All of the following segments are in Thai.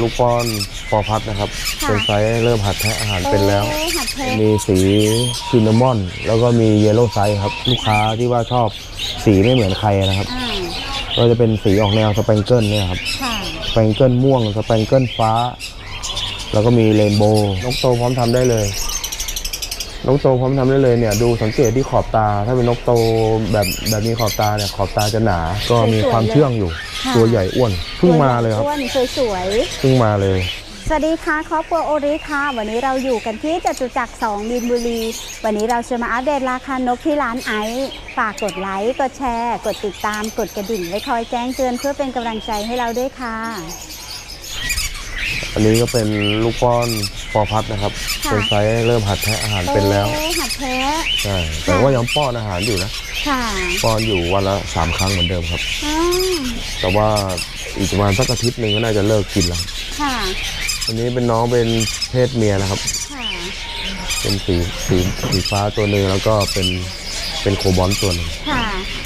ลูกป้อนฟอร์พัดนะครับ ค่ะ เป็นไซส์เริ่มหัดแทะอาหารเป็นแล้ว โอ้หัดแท้มีสีซินนามอน แล้วก็มีเยลโล่ไซส์ครับ ลูกค้าที่ว่าชอบสีไม่เหมือนใครนะครับ อ่าก็จะเป็นสีออกแนวสเปงเกิลเนี่ยครับ ค่ะสเปงเกิลม่วงสเปงเกิลฟ้า แล้วก็มีเรนโบว์นกโตพร้อมทำได้เลย นกโตพร้อมทำได้เลยเนี่ย ดูสังเกตที่ขอบตา ถ้าเป็นนกโตแบบแบบมีขอบตาเนี่ย ขอบตาจะหนา ก็มีความเชื่องอยู่ ตัวใหญ่อ้วนเพิ่งมาเลยครับอ้วนสวยเพิ่งมาเลย ๆ สวัสดีค่ะครอบครัวโอริค่ะ วันนี้เราอยู่กันที่จตุจักร2มินบุรี วันนี้เราจะมาอัปเดตราคานกที่ร้านไอซ์ฝากกดไลค์ กดแชร์ กดติดตาม กดกระดิ่งไว้คอยแจ้งเตือนเพื่อเป็นกำลังใจให้เราด้วยค่ะ อันนี้ก็เป็นลูกป้อนฟอร์พัดนะครับ ค่ะ เป็นไซส์เริ่มหัดแทะอาหารเป็นแล้วโอ้หัดแท้ใช่แต่ว่ายังป้อนอาหารอยู่นะ ค่ะป้อนอยู่วันละสามครั้งเหมือนเดิมครับอ่าแต่ว่าอีกประมาณสักอาทิตย์หนึ่งก็น่าจะเลิกกินแล้วค่ะ อันนี้เป็นน้องเป็นเพศเมียนะครับ ค่ะ เป็นสีสีสีฟ้าตัวหนึ่งแล้วก็เป็นเป็นโคบอลตัวหนึ่งค่ะโอ้ย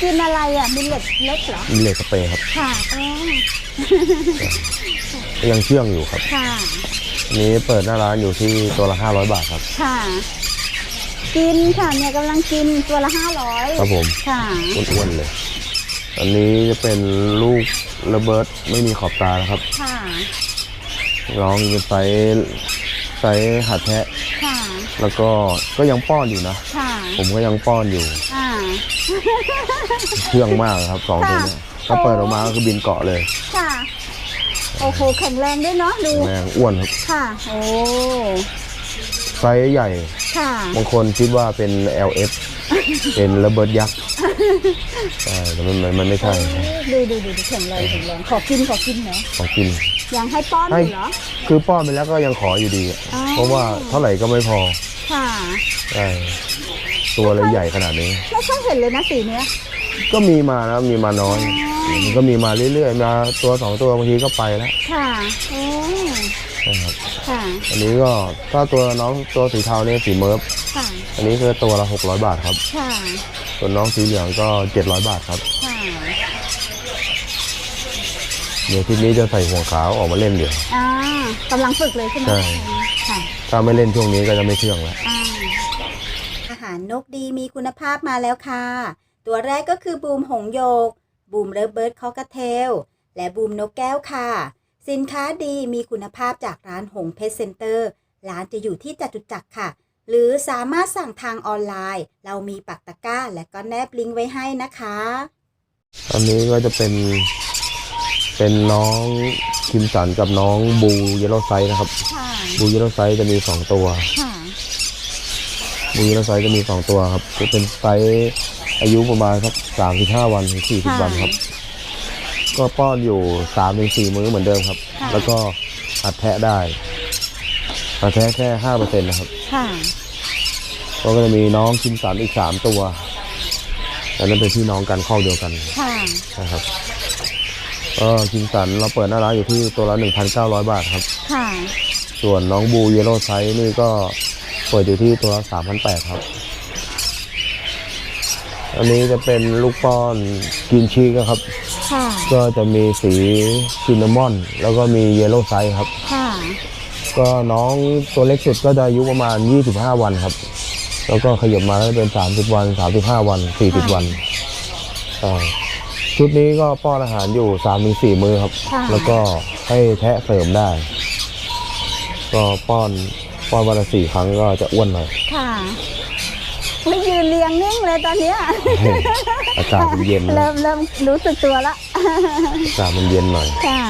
กินอะไรอะมิลเล็ตเล็กเหรอ มีเล็กสเปรย์ครับ ค่ะโอ้ยังเชื่องอยู่ครับค่ะ อันนี้เปิดหน้าร้านอยู่ที่ตัวละ 500 บาทครับ ค่ะ กินค่ะเนี่ยกำลังกินตัวละห้าร้อยครับผม ค่ะ อ้วนๆเลย อันนี้จะเป็นลูกระเบิดไม่มีขอบตานะครับ ค่ะน้องเป็นไซส์ ไซส์หัดแทะ ค่ะ แล้วก็ก็ยังป้อนอยู่นะ ค่ะ ผมก็ยังป้อนอยู่อ่า เชื่องมากครับสองตัวเนี้ค่ะถ้าเปิดออกมาก็คือบินเกาะเลยค่ะ โอ้โห แข็งแรงด้วยเนาะ ดู แรงอ้วนครับค่ะ โอ้ ไซส์ใหญ่ ค่ะ บางคนคิดว่าเป็น LF เป็นระเบิดยักษ์ใช่แต่มันมันมันไม่ใช่ครับดูดูดูดูแข็งแรงแข็งแรงขอกินขอกินเหรอของกิน ยังให้ป้อนอให้ยู่เหรอ คือป้อนไปแล้วก็ยังขออยู่ดีอะอ๋อ เพราะว่าเท่าไหร่ก็ไม่พอค่ะใช่ตัวเลยใหญ่ขนาดนี้ ไม่ค่อยเห็นเลยนะสีเนี้ยก็มีมานะมีมาน้อย มันก็มีมาเรื่อยๆมาตัวสองตัวบางทีก็ไปแล้วค่ะโอ้นะครับค่ะอันนี้ก็ถ้าตัวน้องตัวสีเทาเนี่ยสีเมิร์ฟค่ะ อันนี้คือตัวละ600 บาทครับ ค่ะ ส่วนน้องสีเหลืองก็ 700 บาทครับ ค่ะ เดี๋ยวทีนี้จะใส่หัวขาวออกมาเล่นเดี๋ยว อ่ากำลังฝึกเลยใช่ไหมใช่ ค่ะถ้าไม่เล่นช่วงนี้ก็จะไม่เชื่องแล้ว อ่าอาหารนกดีมีคุณภาพมาแล้วค่ะ ตัวแรกก็คือบูมหงโยก บูมเรเบิร์ดคอกเทล และบูมนกแก้วค่ะ สินค้าดีมีคุณภาพจากร้านหงเพชรเซ็นเตอร์ ร้านจะอยู่ที่จตุจักรค่ะ หรือสามารถสั่งทางออนไลน์ เรามีปักตะกร้า และก็แนบลิงก์ไว้ให้นะคะอันนี้ก็จะเป็น เป็นน้องคิมสันกับน้องบูเยลโลไซส์นะครับ ค่ะบูเยลโลไซส์จะมีสองตัว ค่ะบูเยลโลไซส์จะมีสองตัวครับจะเป็นไซส์อายุประมาณสักสามสิบห้าวันถึงสี่สิบค่ะวันครับ ก็ป้อนอยู่สามถึงสี่มื้อเหมือนเดิมครับค่ะแล้วก็อัดแทะได้ อัดแทะแค่ห้าเปอร์เซ็นต์นะครับค่ะแล้วก็จะมีน้องคิมสันอีกสามตัวอันนั้นเป็นพี่น้องกันข้อเดียวกันค่ะนะครับก็คิมสันเราเปิดหน้าร้านอยู่ที่ตัวละ1,900บาทครับ ค่ะ ส่วนน้องบูเยลโล่ไซส์นี่ก็เปิดอยู่ที่ตัวละ3,800ครับ อันนี้จะเป็นลูกป้อนกินชีกครับ ค่ะ ก็จะมีสีซินนามอน แล้วก็มีเยลโล่ไซส์ครับค่ะ ก็น้องตัวเล็กสุดก็จะอายุประมาณ 25 วันครับ แล้วก็ขยับมาก็จะเป็น 30 วัน 35 วัน 40 วันใช่ชุดนี้ก็ป้อนอาหารอยู่3-4มื้อครับ ค่ะ แล้วก็ให้แทะเสริมได้ ก็ป้อนป้อนวันละสี่ครั้งก็จะอ้วนหน่อยค่ะ ไม่ยืนเรียงนิ่งเลยตอนเนี้ยอากาศมันเย็นนะเริ่มเริ่มรู้สึกตัวละอากาศมันเย็นหน่อยค่ะ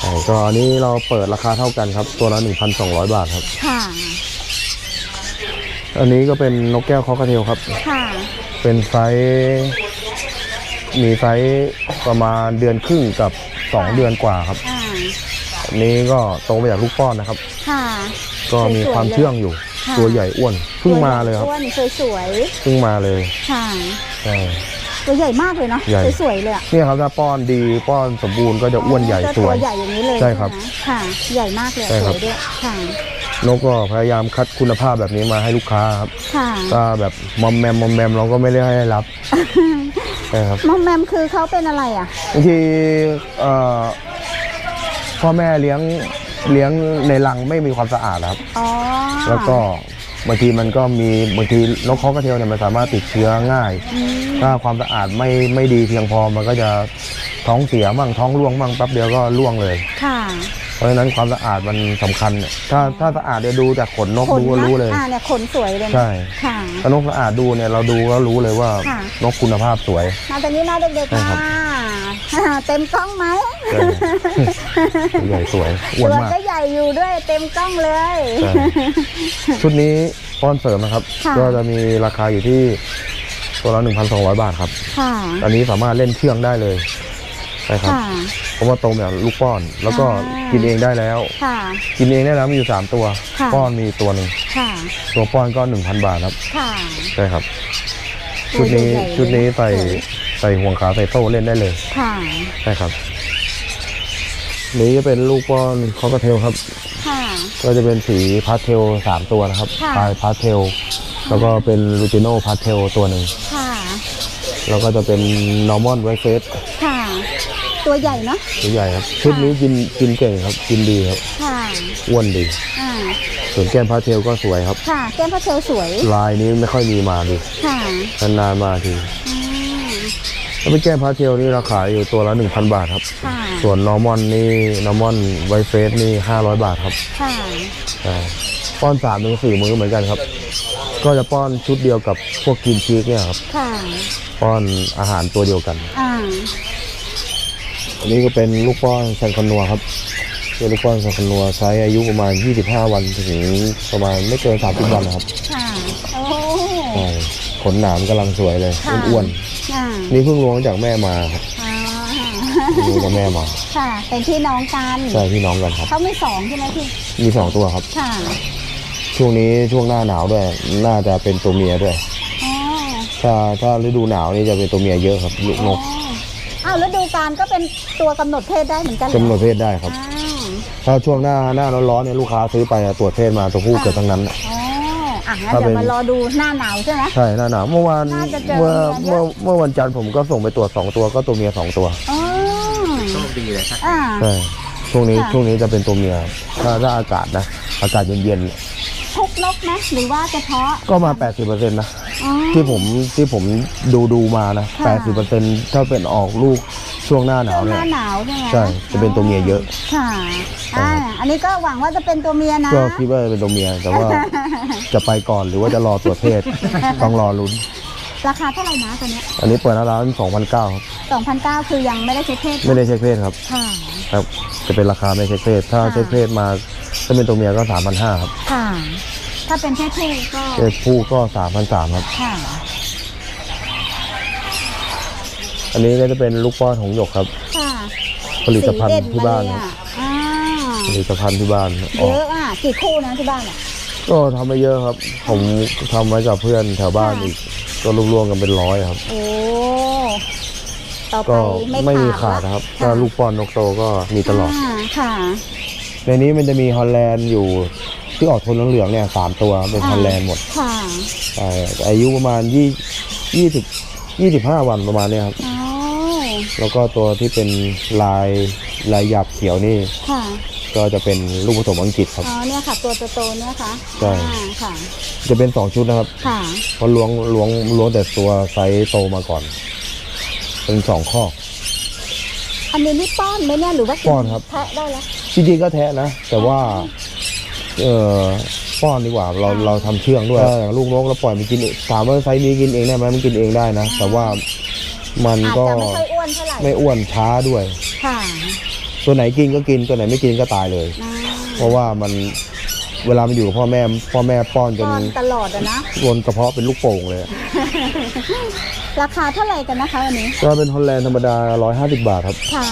ใช่ก็อันนี้เราเปิดราคาเท่ากันครับ ตัวละ1,200 บาทครับ ค่ะ อันนี้ก็เป็นนกแก้วคอกระเทลครับ ค่ะ เป็นไซส์มีไซส์ประมาณเดือนครึ่งกับ 2 เดือนกว่าครับอ่าอันนี้ก็โตมาจากลูกป้อนนะครับ ค่ะ ก็มีความเชื่องอยู่ ค่ะ ตัวใหญ่อ้วนเพิ่งมาเลยครับอ้วนสวยเพิ่งมาเลยๆค่ะ ใช่ ตัวใหญ่มากเลยเนาะใหญ่ สวยๆเลยอะเนี่ยครับถ้าป้อนดีป้อนสมบูรณ์ก็จะอ้วนใหญ่ก็สวยตัวใหญ่อย่างนี้เลยใช่ครับไหมค่ะ ใหญ่มากเลยใช่สครัวบ ยด้วยค่ะนกก็พยายามคัดคุณภาพแบบนี้มาให้ลูกค้าครับค่ะถ้าแบบมอมแมมมอมแมมเราก็ไม่ได้ให้รับใช่ครับมอมแมมคือเขาเป็นอะไรอะบางทีเอ่อพ่อแม่เลี้ยง เลี้ยงในรังไม่มีความสะอาดครับ อ๋อแล้วก็บางทีมันก็มีบางทีนกคอกระเทลเนี่ยมันสามารถติดเชื้อง่าย อืมถ้าความสะอาดไม่ไม่ดีเพียงพอมันก็จะท้องเสียมั่งท้องร่วงมั่งแป๊บเดียวก็ร่วงเลย ค่ะ เพราะฉะนั้นความสะอาดมันสำคัญเนี่ยถ้าถ้าสะอาดเนี่ยดูจากขนนกขนดูก็นะรู้เลย อ่าเนี่ยขนสวยเลยนะใช่ ค่ะ ถ้านกสะอาดดูเนี่ยเราดูก็รู้เลยว่าค่ะ นกคุณภาพสวย มาตอนนี้มาเด็กๆใช่ค่ะครับ เต็มกล้องไหมใช่ใหญ่สวยอ้ตัววนมาก ก็ใหญ่อยู่ด้วยเต็มกล้องเลย ใช่ ชุดนี้ป้อนเสริมนะครับ ค่ะ ก็จะมีราคาอยู่ที่ตัวละ1,200 บาทครับ ค่ะ อันนี้สามารถเล่นเชื่องได้เลยใช่ครับ ค่ะ เพราะว่าโตแบบลูกป้อน แล้วก็อ่ากิ กินเองได้แล้ว ค่ะ กินเองได้แล้วมีอยู่สามตัว ค่ะ ป้อนมีตัวหนึ่งค่ะตัวป้อนก็1,000 บาทครับ ค่ะ ใช่ครับ ชุดนี้ตัวใหญ่ๆชุดนี้ใส่สวย ใส่ห่วงขาใส่โซ่เล่นได้เลยค่ะใช่ครับ นี้จะเป็นลูกป้อนคอกระเทลครับ ค่ะ ก็จะเป็นสีพาสเทลสามตัวนะครับค่ะ ปลายพาสเทลแล้วก็เป็นลูติโนพาสเทลตัวหนึ่งค่ะแล้วก็จะเป็นนอร์มอนไวเฟสค่ะ ตัวใหญ่เนาะตัวใหญ่ครับชุดนี้กินกินเก่งครับ กินดีครับค่ะอ้วนดี อ่าส่วนแก้มพาสเทลก็สวยครับ ค่ะ แก้มพระเทลสวยลายนี้ไม่ค่อยมีมาดิค่ะนานๆมาทีอืม ถ้าเป็นแก้มพาสเทลนี่ราคาอยู่ตัวละ 1,000 บาทครับ ค่ะ ส่วนนอร์มอนนี่นอร์มอนไวเฟสนี่ 500 บาทครับค่ะใช่ป้อนสามถึงสี่มื้อเหมือนกันครับ ก็จะป้อนชุดเดียวกับพวกกินชีกเนี่ยครับ ค่ะป้อนอาหารตัวเดียวกัน อ่าอันนี้ก็เป็นลูกป้อนแซนคอนนัวครับเป็นลูกป้อนแซนคอนนัวใช้อายุประมาณ 25 วันถึงประมาณไม่เกิน 30 วันนะครับค่ะ โอ้ ใช่ขนหนามกำลังสวยเลย ค่ะ อ้วน อ่าๆนี่เพิ่งล้วงจากแม่มาครับอ่าล้วงจากแม่มา ค่ะเป็นพี่น้องกันใช่พี่น้องกันครับ เขาไม่สองใช่ไหมพี่ มีสองตัวครับ ค่ะช่วงนี้ช่วงหน้าหนาวด้วย น่าจะเป็นตัวเมียด้วย อ๋อถ้าถ้าฤดูหนาวนี่จะเป็นตัวเมียเยอะครับลูกนกอ้าวฤดูกาลก็เป็นตัวกำหนดเพศได้เหมือนกันเหรอกำหนดเพศได้ครับ อ้าวถ้าช่วงหน้าหน้าร้อนๆเนี่ยลูกค้าซื้อไปอะตรวจเพศมาตัวผู้เกิดทั้งนั้น อ๋ออะ งั้นถ้าเดี๋ยวเป็นมารอดูหน้าหนาวใช่ไหม ใช่หน้าหนาวเมื่อวานน่าจะเจอเมื่อเมียเยอะเมื่อเมื่อวันจันทร์ผมก็ส่งไปตรวจสองตัวก็ตัวเมียสองตัวอ๋อโชคดีเลยครับอ่า ใช่ช่วงนี้ค่ะ ช่วงนี้จะเป็นตัวเมียถ้าถ้าอากาศนะ อากาศเย็นทุกนกไหมหรือว่าเฉพาะๆก็มา 80%นะ อ๋อ ที่ผมที่ผมดูดูมานะ ค่ะ 80%ถ้าเป็นออกลูก ช่วงหน้าหนาช่ววงหเนี่ยน้าหนาวใช่ไหมใช่จะเป็นตัวเมียเยอะ ค่ะอ่าอันนี้ก็หวังว่าจะเป็นตัวเมียนะ ก็คิดว่าจะเป็นตัวเมียแต่ว่า จะไปก่อนหรือว่าจะรอตรวจเพศ ต้องรอลุ้น ราคาเท่าไหร่นะตัวเนี้ยอันนี้เปิดหน้าร้าน2,900ครับ2,009คือยังไม่ได้เช็คเพศไม่ได้เช็คเพศครับค่ะ ครับ จะเป็นราคาไม่เช็คเพศ ถ้าค่ะ เช็คเพศมาถ้าเป็นตัวเมียก็3,500ครับค่ะ ถ้าเป็นเพศผู้ก็เพศผู้ก็3,300ครับค่ะ อันนี้ก็จะเป็นลูกป้อนของหยกครับ ค่ะผลิตภัณสีฑ์เด่ที่บ้านมคเลรับยอะอ่าผลิตภัณฑ์ที่บ้านอเยอกอะอะกี่คู่นะที่บ้านอะก็ทำมาเยอะครับ ผมทำไว้กับเพื่อนแถวบ้านค่ะอีกก็รวมๆกันเป็นร้อยครับ โอ้ต่อไปก็ไม่ไม่มีขาขาดดนะครับะถ้าลูกป้อนนกโตก็มีตลอดาค่ะ ในนี้มันจะมีฮอลแลนด์อยู่ที่ออกโทนเหลืองๆเนี่ยสามตัวเป็นฮอลแลนด์หมดค่ะใช่อายุประมาณยี่ยี่สิบยี่สิบห้าวันประมาณเนี้ยครับอ๋อ แล้วก็ตัวที่เป็นลายลายหยาบเขียวนี่ค่ะก็จะเป็นลูกผสมอังกฤษครับ อ๋อเนี่ยค่ะ ตัวโตๆเนี่ยค่ะใช่ อ่าค่ะ จะเป็นสองชุดนะครับค่ะเพราะล้วงล้วงล้วงแต่ตัวไซส์โตมาก่อน เป็นสองข้ออันนี้นี่ป้อนไหมเนี่ยหรือว่ากิป้อนครับ แทะได้แล้ว จริงๆก็แทะนะ แต่ว่า เออป้อนดีกว่า เราเราทำเชื่องด้วยถ้าอย่างลูกนกเราปล่อยมันกินเองถามว่าไซส์นี้กินเองได้ไหมมันกินเองได้นะ แต่ว่า มันอาจก็จะไม่ค่อยอ้วนเท่าไหร่ไม่อ้วนช้าด้วย ค่ะตัวไหนกินก็กินตัวไหนไม่กินก็ตายเลยอ่าเพราะว่ามันเวลามันอยู่กับพ่อแม่พ่อแม่ป้อนจนป้อนตลอดอะนะรวนกระเพาะเป็นลูกโป่งเลยอะราคาเท่าไหร่กันนะคะวันนี้ ก็เป็นฮอลแลนด์ธรรมดา 150 บาทครับค่ะ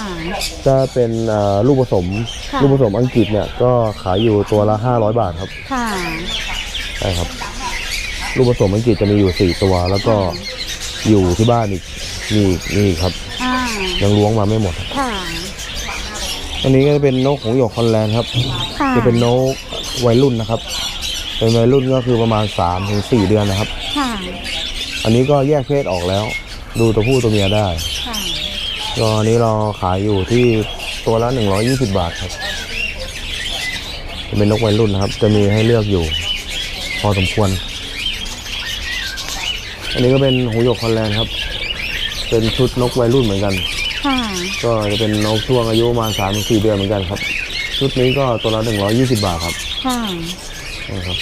ถ้าเป็นเอ่อลูกผสมค่ะ ลูกผสมอังกฤษเนี่ยก็ขายอยู่ตัวละ 500 บาทครับค่ะ ใช่ครับลูกผสมอังกฤษจะมีอยู่ 4 ตัว แล้วก็อยู่ที่บ้านอีก มีอีกมีอีกครับอ่ายังล้วงมาไม่หมดค่ะอันนี้ก็จะเป็นนกของหยกฮอลแลนด์ครับ ค่ะจะเป็นนกวัยรุ่นนะครับ เป็นวัยรุ่นก็คือประมาณ3ถึง4เดือนนะครับ ค่ะอันนี้ก็แยกเพศออกแล้ว ดูตัวผู้ตัวเมียได้ค่ะก็อันนี้เราขายอยู่ที่ตัวละ 120 บาทครับจะเป็นนกวัยรุ่นนะครับ จะมีให้เลือกอยู่ พอสมควร อันนี้ก็เป็นหูหยกคอนแลนด์ครับ เป็นชุดนกวัยรุ่นเหมือนกัน ค่ะ ก็จะเป็นนกช่วงอายุประมาณ3-4ถึงเดือนเหมือนกันครับ ชุดนี้ก็ตัวละ120บาทครับค่ะ นะครับ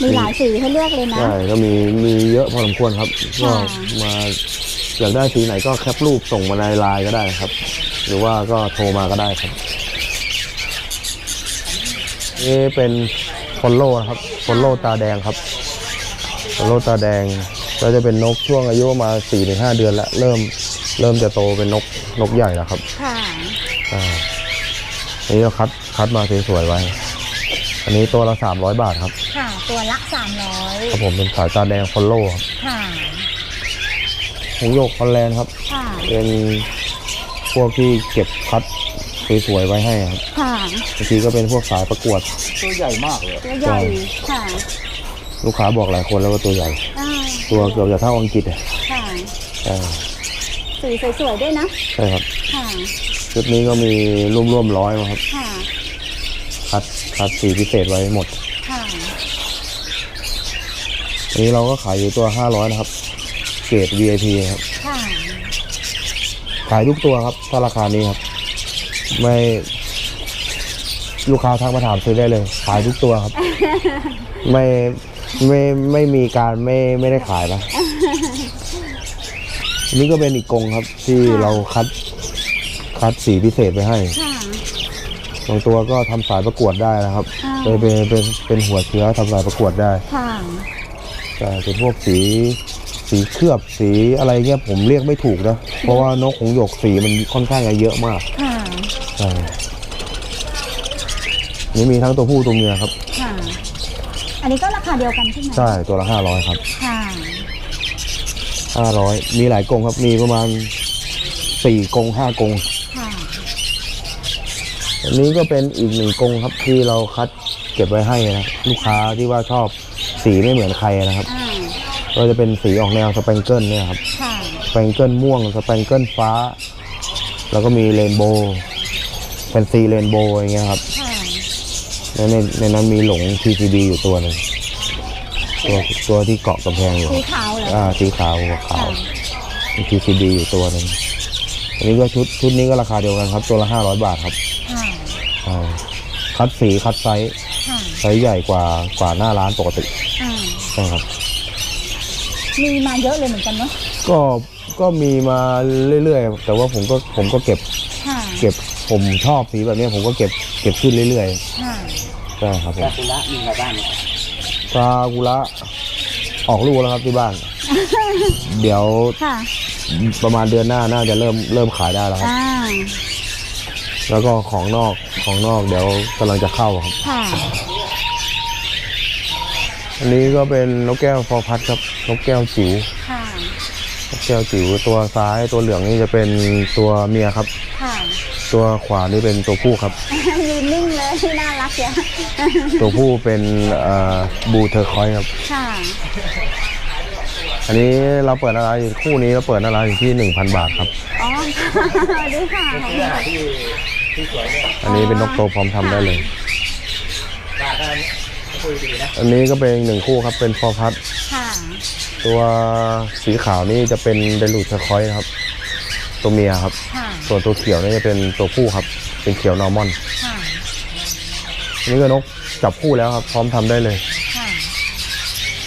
มีหลายสีให้เลือกเลยนะ ใช่ก็มีมีเยอะพอสมควรครับก็ค่ะ มาอยากได้สีไหนก็แคปรูปส่งมาในไลน์ก็ได้ครับ หรือว่าก็โทรมาก็ได้ครับนี่เป็นฟอลโล่นะครับฟอลโล่ตาแดงครับฟอลโล่ตาแดง ก็จะเป็นนกช่วงอายุประมาสี่ถึงห้าเดือนแล้วเริ่มเริ่มจะโตเป็นนกนกใหญ่แล้วครับค่ะอ่าอันนี้เราคัดคัดมาสวยๆไว้ อันนี้ตัวละสามร้อยบาทครับค่ะตัวละสามร้อยครับผมเป็นสายตาแดงฟอลโล่ครับค่ะหงส์โยกคอนแลนด์ครับ ค่ะเป็นพวกที่เก็บคัดสวยๆไว้ให้ครับค่ะบางทีก็เป็นพวกสายประกวดตัวใหญ่มากเลยตัวใหญ่ค่ะ ลูกค้าบอกหลายคนแล้วว่าตัวใหญ่อ่าตัวเกือบจะเท่าอังกฤษอะค่ะใช่สีสวยๆด้วยนะ ใช่ครับค่ะ ชุดนี้ก็มีร่วมๆร้อยมาครับ ค่ะ คัดคัดสีพิเศษไว้หมด ค่ะ อันนี้เราก็ขายอยู่ตัว 500 นะครับ เกรด VIP ครับ ค่ะ ขายทุกตัวครับ ถ้าราคานี้ครับ ไม่ ลูกค้าทักมาถามซื้อได้เลย ขายทุกตัวครับ ไม่ ไม่ไม่มีการไม่ไม่ได้ขายนะอันนี่ก็เป็นอีกกรงครับ ที่ค่ะเราคัด คัดสีพิเศษไปให้ค่ะ บางตัวก็ทำสายประกวดได้นะครับอ่าเป็นเป็นเป็นเป็นหัวเชื้อทำสายประกวดได้ ค่ะแต่เป็นพวกสีสีเคลือบสีอะไรเงี้ยผมเรียกไม่ถูกนะ เพราะว่านกหงส์หยกสีมันค่อนข้างจะเยอะมากค่ะใช่นี่มีทั้งตัวผู้ตัวเมียครับ ค่ะ อันนี้ก็ราคาเดียวกันใช่ไหมใช่ตัวละห้าร้อยครับค่ะห้าร้อยมีหลายกรงครับมีประมาณสี่กรงห้ากรงค่ะอันนี้ก็เป็นอีกหนึ่งกรงครับที่เราคัดเก็บไว้ให้นะลูกค้าที่ว่าชอบสีไม่เหมือนใครนะครับอ่าก็จะเป็นสีออกแนวสเปงเกิลเนี่ยครับค่ะสเปงเกิลม่วงสเปงเกิลฟ้า แล้วก็มีเรนโบว์เป็นซีเรนโบว์อย่างเงี้ยครับ ค่ะ ในในในนั้นมีหลง TCB อยู่ตัวหนึ่งตัวตัวที่เกาะกำแพงอยู่สีขาวเหรออ่าสีขาวหัวขาวมี TCB อยู่ตัวหนึ่งอันนี้ก็ชุดชุดนี้ก็ราคาเดียวกันครับ ตัวละห้าร้อยบาทครับค่ะใช่คัดสีคัดไซส์ค่ะไซส์ใหญ่กว่ากว่าหน้าร้านปกติอ่าใช่ครับ มีมาเยอะเลยเหมือนกันเนาะก็ก็มีมาเรื่อยๆ แต่ว่าผมก็ผมก็เก็บค่ะ เก็บผมชอบสีแบบนี้ผมก็เก็บเก็บขึ้นเรื่อยค่ะๆใช่ครับผซามกุระมีอะไรบ้างเนี่ยซากุระออกลูกแล้วครับที่บ้าน เดี๋ยวค่ะประมาณเดือนหน้าน่าจะเริ่มเริ่มขายได้แล้วครับ อ่าแล้วก็ของนอกของนอกเดี๋ยวกำลังจะเข้าครับ ค่ะอันนี้ก็เป็นนกแก้วฟอร์พัดครับ นกแก้วจิ๋วค่ะนกแก้วจิ๋วตัวซ้ายตัวเหลืองนี่จะเป็นตัวเมียครับ ค่ะตัวขวานี่เป็นตัวผู้ครับ ยืนนิ่งเลยน่ารักเชียวตัวผู้เป็นบูเทอร์คอยครับ ค่ะ อันนี้เราเปิดราคาอยู่คู่นี้เราเปิดราคาอยู่ที่ 1,000 บาทครับ อ๋อสวัสดีค่ะขอบคุณค่ะที่ที่สวยเนี่ยอันนี้เป็นนกโตพร้อมทำได้เลยตาได้คุยดีนะอันนี้ก็เป็นอีกหนึ่งคู่ครับเป็นฟอร์พัดค่ะตัวสีขาวนี่จะเป็นเดลูเทอร์คอยครับ ตัวเมียครับค่ะส่วนตัวเขียวนี่จะเป็นตัวผู้ครับ เป็นเขียวนอร์มอนค่ะอั นนี้ก็นกจับคู่แล้วครับ พร้อมทำได้เลยค่ะ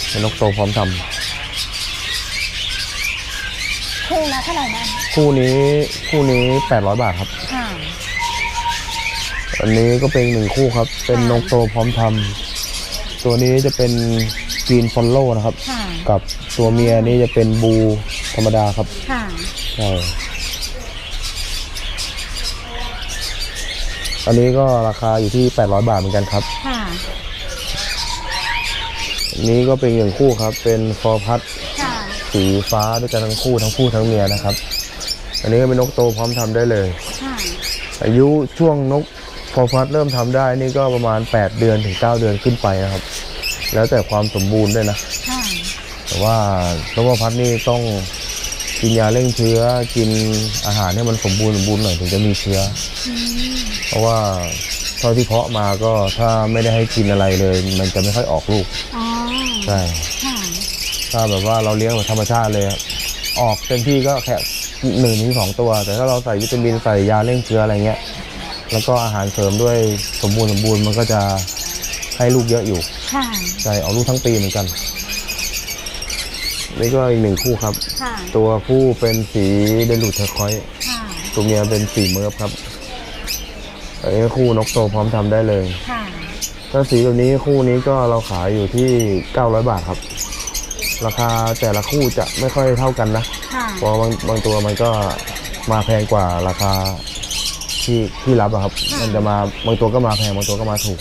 เป็นนกโตพร้อมทำคู่ละเท่าไหร่นะคู่นี้คู่นี้800บาทครับค่ะอันนี้ก็เป็นอีกหนึ่งคู่ครับ เป็นนกโตพร้อมทำตัวนี้จะเป็นกรีนฟอลโล่นะครับค่ะกับตัวเมียนี่จะเป็นบูธรรมดาครับ ค่ะใช่ อันนี้ก็ราคาอยู่ที่ 800 บาทเหมือนกันครับ ค่ะอันนี้ก็เป็นอย่างคู่ครับ เป็นฟอร์พัดค่ะ สีฟ้าด้วยกันทั้งคู่ทั้งคู่ทั้งเมียนะครับ อันนี้ก็เป็นนกโตพร้อมทำได้เลย ค่ะ อายุช่วงนกฟอร์พัดเริ่มทำได้นี่ก็ประมาณ 8 เดือนถึง 9 เดือนขึ้นไปนะครับ แล้วแต่ความสมบูรณ์ด้วยนะ ค่ะ แต่ว่านกฟอร์พัดนี่ต้องกินยาเร่งเชื้อ กินอาหารให้มันสมบูรณ์สมบูรณ์หน่อยถึงจะมีเชื้อ อืม เพราะว่าเท่าที่เพาะมาก็ถ้าไม่ได้ให้กินอะไรเลย มันจะไม่ค่อยออกลูกอ๋อใช่ค่ะถ้าแบบว่าเราเลี้ยงแบบธรรมชาติเลยออกเต็มที่ก็แค่หนึ่งถึงสองตัว แต่ถ้าเราใส่วิตามินใส่ยาเร่งเชื้ออะไรเงี้ย แล้วก็อาหารเสริมด้วยสมบูรณ์สมบูรณ์มันก็จะให้ลูกเยอะอยู่ค่ะใช่เอาลูกทั้งปีเหมือนกันนี่ก็อีกหนึ่งคู่ครับ ค่ะตัวผู้เป็นสีเดลูดเทอร์คอยส์ค่ะตัวเมียเป็นสีเมิร์ฟครับ อันนี้คู่นกโตพร้อมทำได้เลย ค่ะถ้าสีแบบนี้คู่นี้ก็เราขายอยู่ที่ 900 บาทครับ ราคาแต่ละคู่จะไม่ค่อยเท่ากันนะค่ะเพราะบางบางตัวมันก็มาแพงกว่าราคาที่ที่รับอะครับ มันจะมาบางตัวก็มาแพงบางตัวก็มาถูก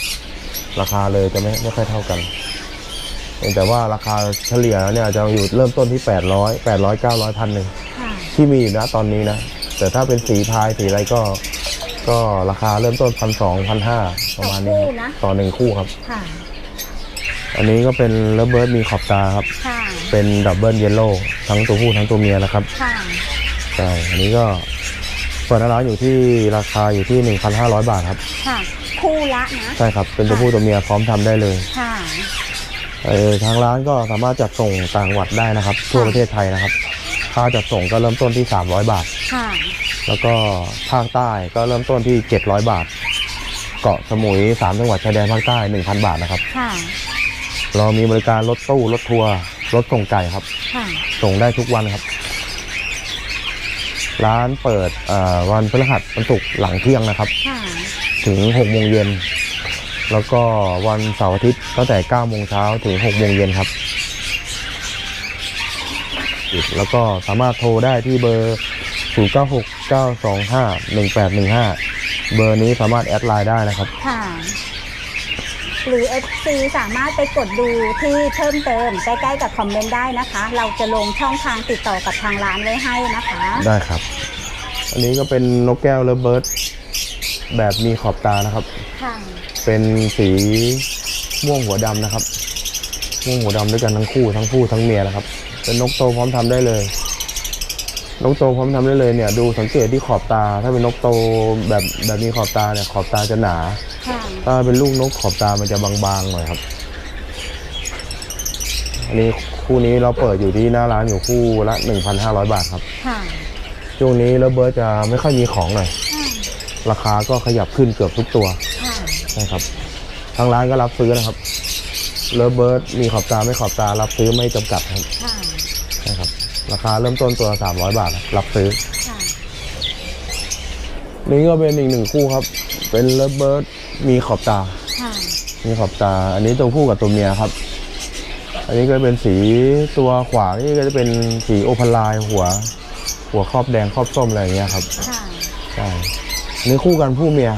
ราคาเลยจะไม่ไม่ค่อยเท่ากันเพียงแต่ว่าราคาเฉลี่ยแล้วเนี่ยจะอยู่เริ่มต้นที่ 800 800 900พันหนึ่งค่ะที่มีอยู่นะตอนนี้นะแต่ถ้าเป็นสีพายสีอะไรก็ ก็ราคาเริ่มต้นพันสองพันห้าประมาณนี้ครับต่อหนึ่งคู่ครับ ค่ะ อันนี้ก็เป็นเลเบิร์ดมีขอบตาครับ ค่ะเป็นดับเบิลเยลโล่ทั้งตัวผู้ทั้งตัวเมียนะครับค่ะใช่อันนี้ก็เปิดร้านอยู่ที่ราคาอยู่ที่ 1,500 บาทครับ ค่ะ คู่ละนะใช่ครับเป็นตัวผู้ตัวเมียพร้อมทำได้เลยค่ะเออทางร้านก็สามารถจัดส่งต่างจังหวัดได้นะครับ ทั่วประเทศไทยนะครับ ค่าจัดส่งก็เริ่มต้นที่ 300 บาท ค่ะ แล้วก็ภาคใต้ก็เริ่มต้นที่ 700 บาท เกาะสมุย3จังหวัดชายแดนภาคใต้ 1,000 บาทนะครับ ค่ะ เรามีบริการรถตู้รถทัวร์รถส่งไก่ครับ ค่ะ ส่งได้ทุกวันครับ ร้านเปิดเอ่อวันพฤหัสวันศุกร์หลังเที่ยงนะครับ ค่ะ ถึง6โมงเย็น แล้วก็วันเสาร์อาทิตย์ตั้งแต่9โมงเช้าถึง6โมงเย็นครับแล้วก็สามารถโทรได้ที่เบอร์ 096 925 1815 เบอร์นี้สามารถแอดไลน์ได้นะครับ ค่ะ หรือ FC สามารถไปกดดูที่เพิ่มเติมใกล้ๆกับคอมเมนต์ได้นะคะ เราจะลงช่องทางติดต่อกับทางร้านไว้ให้นะคะ ได้ครับ อันนี้ก็เป็นนกแก้วเลเบิร์ดแบบมีขอบตานะครับ ค่ะ เป็นสีม่วงหัวดำนะครับ ม่วงหัวดำด้วยกันทั้งคู่ทั้งผู้ทั้งเมียนะครับ เป็นนกโตพร้อมทำได้เลย นกโตพร้อมทำได้เลยเนี่ยดูสังเกตที่ขอบตา ถ้าเป็นนกโตแบบแบบมีขอบตาเนี่ยขอบตาจะหนาค่ะถ้าเป็นลูกนกขอบตามันจะบางๆหน่อยครับ อันนี้คู่นี้เราเปิดอยู่ที่หน้าร้านอยู่คู่ละ 1,500 บาทครับค่ะช่วงนี้แล้วเบิร์ดจะไม่ค่อยมีของหน่อยค่ะราคาก็ขยับขึ้นเกือบทุกตัวค่ะใช่ครับทางร้านก็รับซื้อนะครับเลเบิร์ดมีขอบตาไม่ขอบตารับซื้อไม่จำกัดครับค่ะใช่ค รับราคาเริ่มต้นตัวละ300 บาทครับรับซื้อ ค่ะนี่ก็เป็นอีกหนึ่งคู่ครับ เป็นเลเบิร์ดมีขอบตา ค่ะมีขอบตา อันนี้ตัวผู้กับตัวเมียครับ อันนี้ก็เป็นสีตัวขวานี่ก็จะเป็นสีโอพัลลายหัว หัวครอบแดงครอบส้มอะไรอย่างเงี้ยครับค่ะใช่อันนี้คู่กันผู้เมีย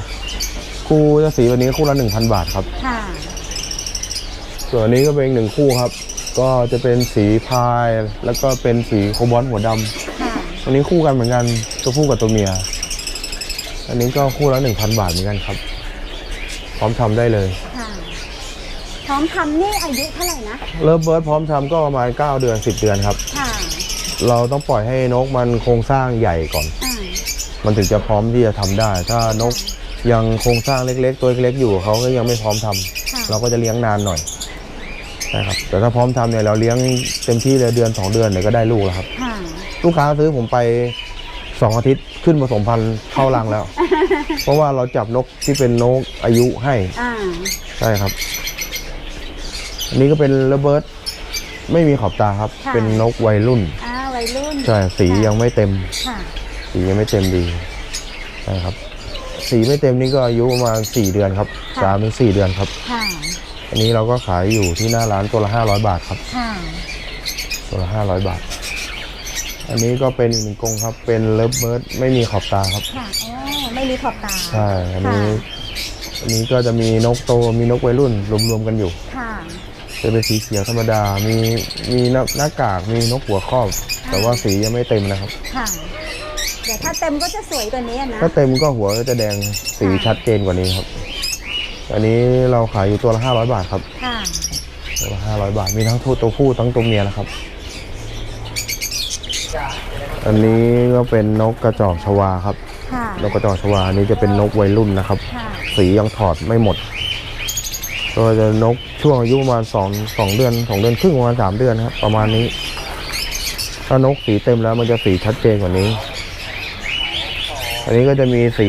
คู่จะสีวันนี้คู่ละ1,000 บาทครับ ค่ะ ส่วนอันนี้ก็เป็นอีกหนึ่งคู่ครับ ก็จะเป็นสีพายแล้วก็เป็นสีโคบอลต์หัวดำค่ะอันนี้คู่กันเหมือนกันตัวผู้กับตัวเมีย อันนี้ก็คู่ละ1,000 บาทเหมือนกันครับ พร้อมทำได้เลย ค่ะพร้อมทำนี่อายุเท่าไหร่นะ เลิฟเบิร์ดพร้อมทำก็ประมาณ 9 เดือน 10 เดือนครับ ค่ะเราต้องปล่อยให้นกมันโครงสร้างใหญ่ก่อน อ่ามันถึงจะพร้อมที่จะทำได้ ถ้านกยังโครงสร้างเล็กๆ ตัวเล็กๆอยู่เขาก็ยังไม่พร้อมทำค่ะเราก็จะเลี้ยงนานหน่อย ใช่ครับ แต่ถ้าพร้อมทำเนี่ยเราเลี้ยงเต็มที่เลยเดือนสองเดือนเนี่ยก็ได้ลูกแล้วครับ ค่ะ ลูกค้าซื้อผมไปสองอาทิตย์ขึ้นผสมพันธุ์เข้ารังแล้ว เพราะว่าเราจับนกที่เป็นนกอายุให้อ่า ใช่ครับ อันนี้ก็เป็นระเบิดไม่มีขอบตาครับ ค่ะ เป็นนกวัยรุ่นอ่าวัยรุ่นใช่สียังไม่เต็ม ค่ะ สียังไม่เต็มดีใช่ครับ สีไม่เต็มนี่ก็อายุประมาณสี่เดือนครับค่ะ สามถึงสี่เดือนครับ ค่ะ อันนี้เราก็ขายอยู่ที่หน้าร้านตัวละห้าร้อยบาทครับ ค่ะ ตัวละห้าร้อยบาท อันนี้ก็เป็นอีกหนึ่งกรงครับ เป็นเลิฟเบิร์ดไม่มีขอบตาครับ ค่ะอ๋อไม่มีขอบตาใช่ อันนี้ค่ะอันนี้ก็จะมีนกโต มีนกวัยรุ่นรวมๆกันอยู่ ค่ะ จะเป็นสีเขียวธรรมดา มีมีหน้าหน้ากาก มีนกหัวครอบ แต่ว่าสียังไม่เต็มนะครับ ค่ะ เดี๋ยวถ้าเต็มก็จะสวยกว่านี้นะ ถ้าเต็มก็หัวก็จะแดงสีชัดเจนกว่านี้ครับ อันนี้เราขายอยู่ตัวละ500 บาทครับค่ะตัวละ500 บาท มีทั้งตัวผู้ทั้งตัวเมียนะครับ อันนี้ก็เป็นนกกระจอกชวาครับ ค่ะ นกกระจอกชวาอันนี้จะเป็นนกวัยรุ่นนะครับ ค่ะ สียังถอดไม่หมด ก็จะนกช่วงอายุประมาณสองสองเดือนสองเดือนครึ่งประมาณสามเดือนนะครับประมาณนี้ ถ้านกสีเต็มแล้วมันจะสีชัดเจนกว่านี้ อันนี้ก็จะมีสี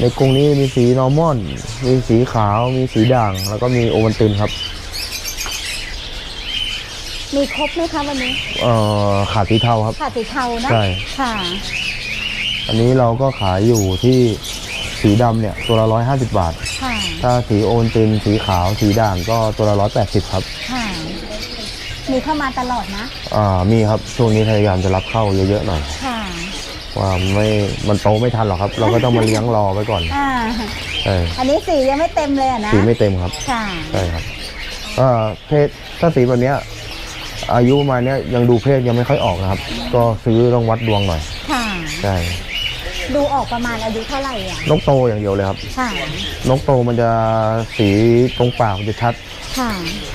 ในกรงนี้มีสีนอร์มอน มีสีขาว มีสีด่าง แล้วก็มีโอวันตินครับ มีครบไหมคะวันนี้เอ่อขาดสีเทาครับค่ะสีเทานะใช่ ค่ะอันนี้เราก็ขายอยู่ที่สีดำเนี่ยตัวละร้อยห้าสิบบาท ค่ะถ้าสีโอวันตินสีขาวสีด่างก็ตัวละร้อยแปดสิบครับ ค่ะมีเข้ามาตลอดนะ อ่ามีครับช่วงนี้พยายามจะรับเข้าเยอะๆหน่อย ค่ะ ว่าไม่มันโตไม่ทันหรอกครับ เราก็ต้องมาเลี้ยงรอไว้ก่อนอ่าใช่อันนี้สียังไม่เต็มเลยอะนะสีไม่เต็มครับค่ะ ใช่ครับอ่าเพศถ้าสีแบบเนี้ย อายุประมาณเนี้ยยังดูเพศยังไม่ค่อยออกนะครับ ก็ซื้อต้องวัดดวงหน่อยค่ะ ใช่ดูออกประมาณอายุเท่าไหร่อะ นกโตอย่างเดียวเลยครับ ค่ะ นกโตมันจะสีตรงปากมันจะชัด ค่ะ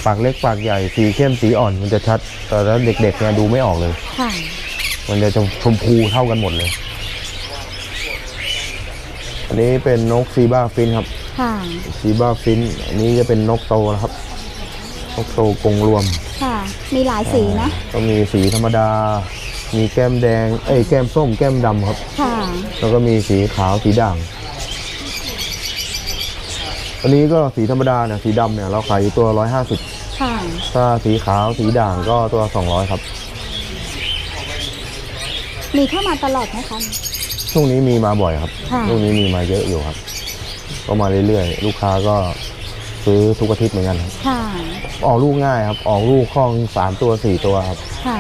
ปากเล็กปากใหญ่สีเข้มสีอ่อนมันจะชัดแต่แล้วเด็กๆเนี่ยดูไม่ออกเลย ค่ะ มันจะชมพูเท่ากันหมดเลย อันนี้เป็นนกซีบ้าฟินครับค่ะซีบ้าฟิน อันนี้จะเป็นนกโตนะครับ นกโตกรงรวม ค่ะ มีหลายสีนะ ก็มีสีธรรมดา มีแก้มแดง เอ้ย แก้มส้ม แก้มดำครับ ค่ะ แล้วก็มีสีขาว สีด่าง อันนี้ก็สีธรรมดาเนี่ย สีดำเนี่ย เราขายอยู่ตัวร้อยห้าสิบค่ะ ถ้าสีขาว สีด่างก็ตัวสองร้อยครับ มีเข้ามาตลอดไหมคะ ช่วงนี้มีมาบ่อยครับ ค่ะ ช่วงนี้มีมาเยอะอยู่ครับ ก็มาเรื่อยๆ ลูกค้าก็ซื้อทุกอาทิตย์เหมือนกันครับค่ะ ออกลูกง่ายครับ ออกลูกคล่องสามตัวสี่ตัวครับค่ะ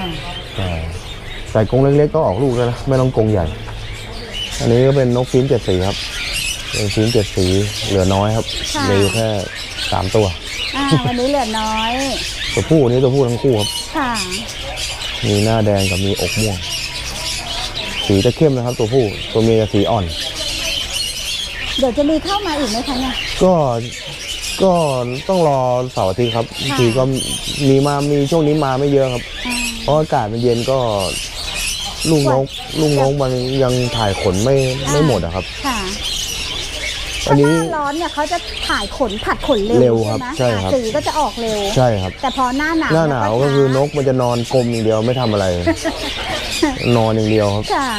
ใช่ใส่กรงเล็กๆก็ออกลูกแล้วนะ ไม่ต้องกรงใหญ่ อันนี้ก็เป็นนกฟินเจ็ดสีครับ เป็นฟินเจ็ดสี เหลือน้อยครับ ค่ะ เหลืออยู่แค่สามตัว อ่า วันนี้เหลือน้อย ตัวผู้อันนี้ตัวผู้ทั้งคู่ครับ ค่ะ มีหน้าแดงกับมีอกม่วง สีจะเข้มนะครับ ตัวผู้ตัวเมียจะสีอ่อน เดี๋ยวจะมีเข้ามาอีกไหมคะเนี่ย ก็ก็ต้องรอเสาร์อาทิตย์ครับบางทีก็มีมามีช่วงนี้มาไม่เยอะครับ อ่า เพราะอากาศมันเย็นก็ลูกนกลูกนกมันยังถ่ายขนไม่ไม่หมดอะครับ ค่ะอันนี้ถ้าหน้าร้อนเนี่ยเขาจะถ่ายขนผัดขนเร็วเร็วครับไหมใช่ครับ สีก็จะออกเร็ว ใช่ครับ แต่พอหน้าหนาวหน้าหนาวก็คือนกมันจะนอนกลมอย่างเดียวไม่ทำอะไร นอนอย่างเดียวครับ ค่ะ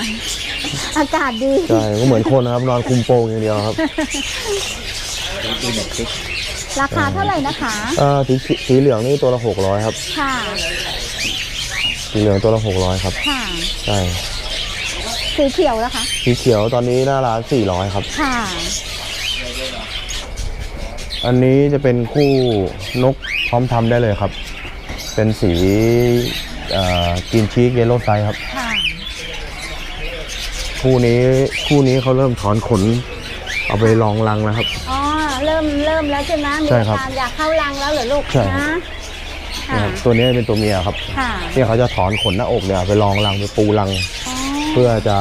อากาศดี ใช่ ก็เหมือนคนนะครับ นอนคุมโปงอย่างเดียวครับดูเน็ตฟลิกราคาเท่าไหร่นะคะเอ่อสีสีเหลืองนี่ตัวละหกร้อยครับ ค่ะ สีเหลืองตัวละหกร้อยครับ ค่ะ ใช่ สีเขียวแล้วคะ สีเขียวตอนนี้หน้าร้านสี่ร้อยครับ ค่ะ อันนี้จะเป็นคู่นกพร้อมทำได้เลยครับ เป็นสี กินชีกเยลโล่ไซครับ ค่ะคู่นี้คู่นี้เขาเริ่มถอนขน เอาไปลองรังแล้วครับ อ๋อเริ่มเริ่มแล้วใช่ไหมมีใช่อาครับ การอยากเข้ารังแล้วเหรอลูกใช่นะนะค่ะครับตัวนี้เป็นตัวเมียครับค่ะเนี่ยเขาจะถอนขนหน้าอกเนี่ยไปลองรังไปปูรัง อ๋อเพื่อจะ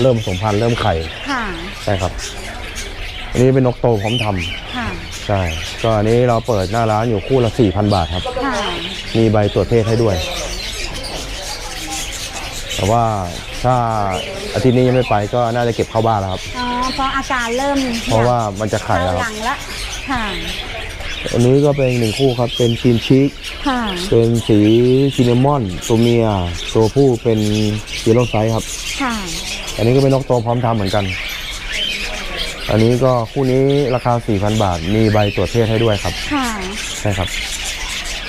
เริ่มผสมพันธุ์เริ่มไข่ค่ะใช่ครับ อันนี้เป็นนกโตพร้อมทำค่ะใช่ก็อันนี้เราเปิดหน้าร้านอยู่คู่ละ4,000 บาทครับ ค่ะมีใบตรวจเพศให้ด้วย แต่ว่าถ้าอาทิตย์นี้ยังไม่ไปก็น่าจะเก็บเข้าบ้านแล้วครับ อ๋อเพราะอาการเริ่มเพราะว่ามันจะไข่เข้าแล้วคหรัลับงละค่ะ อันนี้ก็เป็นอีกหนึ่งคู่ครับเป็นซีนชิกค่ะ เป็นสีซินนามอน ตัวเมีย ตัวผู้เป็นเยลโล่ไซส์ครับ ค่ะ อันนี้ก็เป็นนกโตพร้อมทำเหมือนกัน อันนี้ก็คู่นี้ราคา 4,000 บาท มีใบตรวจเพศให้ด้วยครับ ค่ะ ใช่ครับ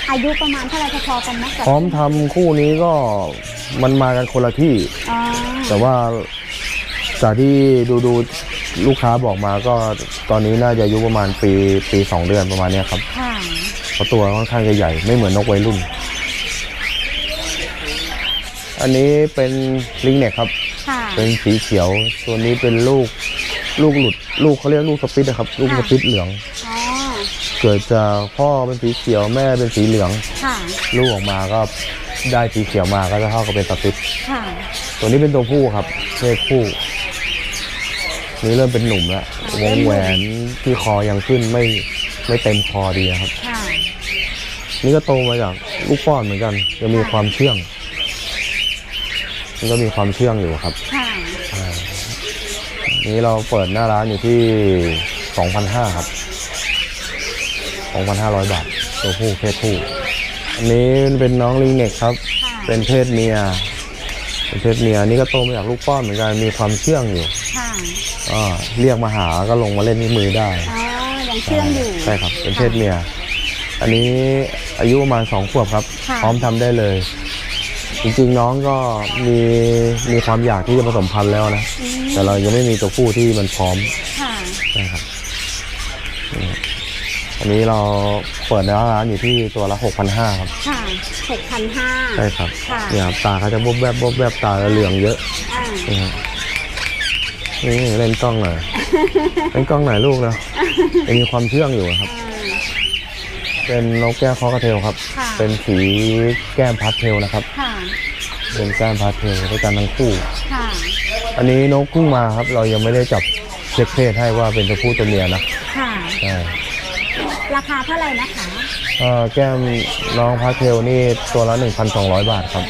อายุประมาณเท่าไหร่พอๆกันไหมกับพร้อมทำคู่นี้ก็ มันมากันคนละที่ อ๋อแต่ว่าจากที่ดูดูลูกค้าบอกมาก็ตอนนี้น่าจะอายุประมาณปีปีสองเดือนประมาณเนี้ยครับค่ะเพราะตัวค่อนข้างจะใหญ่ไม่เหมือนนกวัยรุ่น อันนี้เป็นลิงเน็กครับ ค่ะเป็นสีเขียวตัวนี้เป็นลูกลูกหลุด ลูกเขาเรียกลูกสปิตนะครับ ลูกสปิตเหลือง อ๋อเกิดจากพ่อเป็นสีเขียวแม่เป็นสีเหลือง ค่ะ ลูกออกมาก็ ได้สีเขียวมาก็จะเท่ากับเป็นสปิตค่ะ ตัวนี้เป็นตัวผู้ครับเพศผู้นี่เริ่มเป็นหนุ่มแล้ววงแหวนที่คอยังขึ้นไม่ไม่เต็มคอดีนะครับ ค่ะ นี่ก็โตมาจากลูกป้อนเหมือนกันยังมีความเชื่องมันก็มีความเชื่องอยู่ครับ ค่ะอ่านี้เราเปิดหน้าร้านอยู่ที่ 2,500 ครับ 2,500 บาท ตัวผู้เพศผู้ อันนี้เป็นน้องลิงเน็กครับค่ะเป็นเพศเมีย เป็นเพศเมียนี่ก็โตมาจากลูกป้อนเหมือนกันมีความเชื่องอยู่ค่ะก็เรียกมาหาก็ลงมาเล่นที่มือได้อ๋อยังเชื่องอยู่ใช่ครับ เป็นเพศเมีย อันนี้อายุประมาณสองขวบครับค่ะพร้อมทำได้เลย จริงๆน้องก็มีมีความอยากที่จะผสมพันธุ์แล้วนะอืมแต่เรายังไม่มีตัวผู้ที่มันพร้อมค่ะนะครับนี่อันนี้เรา เปิดในร้านอยู่ที่ตัวละ6,500ครับค่ะหกพันห้า ใช่ครับค่ะ เนี่ยครับตาเขาจะบบแบบบบแบบตาเหลืองเยอะอ่านี่ครับนี่เล่นกล้องหน่อยเล่นกล้องหน่อยลูกนะยังมีความเชื่องอยู่ครับ อ่า เป็นนกแก้วคอกระเทลครับ ค่ะ เป็นสีแก้มพาสเทลนะครับ ค่ะ เป็นแก้มพาสเทลด้วยกันทั้งคู่ ค่ะ อันนี้นกเพิ่งมาครับ เรายังไม่ได้จับเช็คเพศให้ว่าเป็นตัวผู้ตัวเมียนะค่ะ ใช่ ราคาเท่าไหร่นะคะ เอ่อแก้มน้องพาสเทลนี่ตัวละ 1,200 บาทครับ